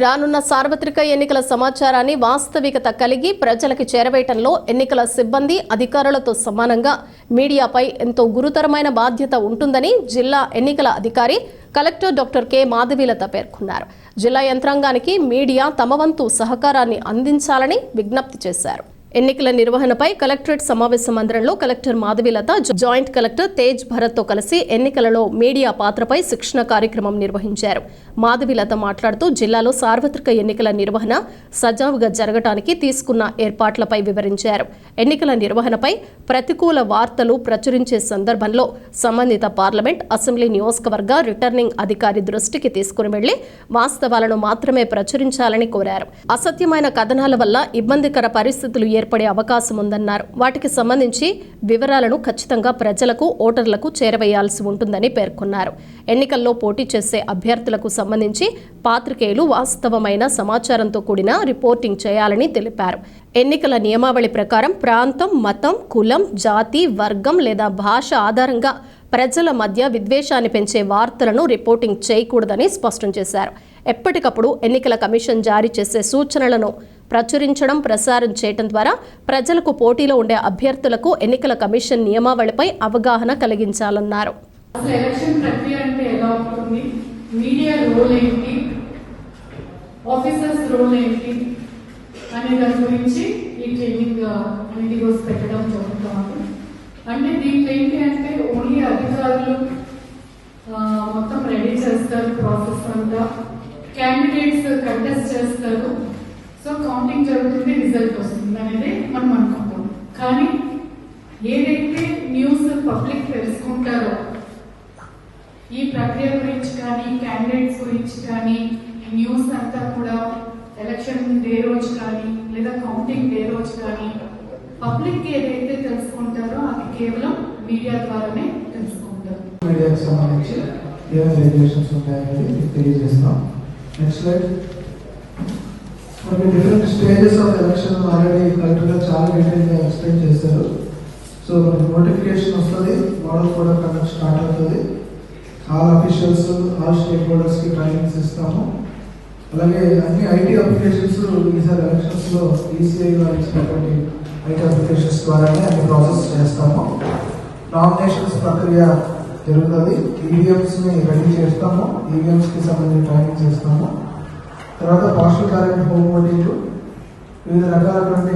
రానున్న సార్వత్రిక ఎన్నికల సమాచారాన్ని వాస్తవికత కలిగి ప్రజలకు చేరవేయటంలో ఎన్నికల సిబ్బంది అధికారులతో సమానంగా మీడియాపై ఎంతో గురుతరమైన బాధ్యత ఉంటుందని జిల్లా ఎన్నికల అధికారి కలెక్టర్ డాక్టర్ కె. మాధవీలత పేర్కొన్నారు. జిల్లా యంత్రాంగానికి మీడియా తమ వంతు సహకారాన్ని అందించాలని విజ్ఞప్తి చేశారు. ఎన్నికల నిర్వహణపై కలెక్టరేట్ సమావేశ మందిరంలో collector Madhavilatha joint collector Tej భరత్తో కలిసి ఎన్నికలలో మీడియా పాత్రపై శిక్షణ కార్యక్రమం నిర్వహించారు. మాధవిలత మాట్లాడుతూ జిల్లాలో సార్వత్రిక ఎన్నికల నిర్వహణ సజావుగా జరగటానికి తీసుకున్న ఏర్పాట్లపై వివరించారు. ఎన్నికల నిర్వహణపై ప్రతికూల వార్తలు ప్రచురించే సందర్భంలో సంబంధిత పార్లమెంట్ అసెంబ్లీ నియోజకవర్గ రిటర్నింగ్ అధికారి దృష్టికి తీసుకుని వెళ్ళి వాస్తవాలను మాత్రమే ప్రచురించాలని కోరారు. అసత్యమైన కథనాల వల్ల ఇబ్బందికర పరిస్థితులు ఏర్పడే అవకాశం ఉందన్నారు. వాటికి సంబంధించి వివరాలను ఖచ్చితంగా ప్రజలకు ఓటర్లకు చేరవేయాల్సి ఉంటుందని పేర్కొన్నారు. ఎన్నికల్లో పోటీ చేసే అభ్యర్థులకు సంబంధించి పాత్రికేయులు వాస్తవమైన సమాచారంతో కూడిన రిపోర్టింగ్ చేయాలని తెలిపారు. ఎన్నికల నియమావళి ప్రకారం ప్రాంతం మతం కులం జాతి వర్గం లేదా భాష ఆధారంగా ప్రజల మధ్య విద్వేషాన్ని పెంచే వార్తలను రిపోర్టింగ్ చేయకూడదని స్పష్టం చేశారు. ఎప్పటికప్పుడు ఎన్నికల కమిషన్ జారీ చేసే సూచనలను ప్రచురించడం ప్రసారం చేయడం ద్వారా ప్రజలకు పోటీలో ఉండే అభ్యర్థులకు ఎన్నికల కమిషన్ నియమావళిపై అవగాహన కలిగించాలన్నారు. అనే దాని గురించి ఈ ట్రైనింగ్ అనేది రోజు పెట్టడం జరుగుతుంది. అంటే దీంట్లో ఏంటి అంటే ఓన్లీ అధికారులు మొత్తం రెడీ చేస్తారు ప్రాసెస్ అంతా. క్యాండిడేట్స్ కంటెస్ట్ చేస్తారు. సో కౌంటింగ్ జరుగుతుంది రిజల్ట్ వస్తుంది అనేది మనం అనుకుంటాం. కానీ ఏదైతే న్యూస్ పబ్లిక్ తెలుసుకుంటారో ఈ ప్రక్రియ గురించి కానీ క్యాండిడేట్స్ గురించి కానీ న్యూస్ అంతా కూడా ఎలక్షన్ డే రోజు కానీ లేదా కౌంటింగ్ డే రోజు కానీ పబ్లిక్ ఏదైతే తెలుసుకుంటారో అది కేవలం మీడియా ద్వారానే తెలుసుకుంటారు. మీడియాకి సంబంధించి రెగ్యులేషన్స్ ఉంటాయనేది తెలియజేస్తాం నెక్స్ట్ స్లైడ్ కొన్ని different stages of election already కరెక్ట్గా చాలా డీటెయిల్గా ఎక్స్ప్లెయిన్ చేశారు. సో మనకి నోటిఫికేషన్ వస్తుంది మోడల్ కూడా కండక్ట్ స్టార్ట్ అవుతుంది. ఆల్ అఫీషియల్స్ ఆల్ స్టేక్ హోల్డర్స్కి ట్రైనింగ్స్ ఇస్తాము. అలాగే అన్ని ఐటీ అప్లికేషన్స్ ఈసారి ఎలక్షన్స్లో ఈసీఐ వారు ఇచ్చినటువంటి ఐటీ అప్లికేషన్స్ ద్వారానే అన్ని ప్రాసెస్ చేస్తాము. నామినేషన్స్ ప్రక్రియ జరుగుతుంది. ఈవీఎంస్ని రెడీ చేస్తాము. ఈవీఎంస్కి సంబంధించి ట్రైనింగ్ చేస్తాము తర్వాత పాస్టల్ బ్యాలెట్ హోమ్ ఓటింగ్ వివిధ రకాలైనటువంటి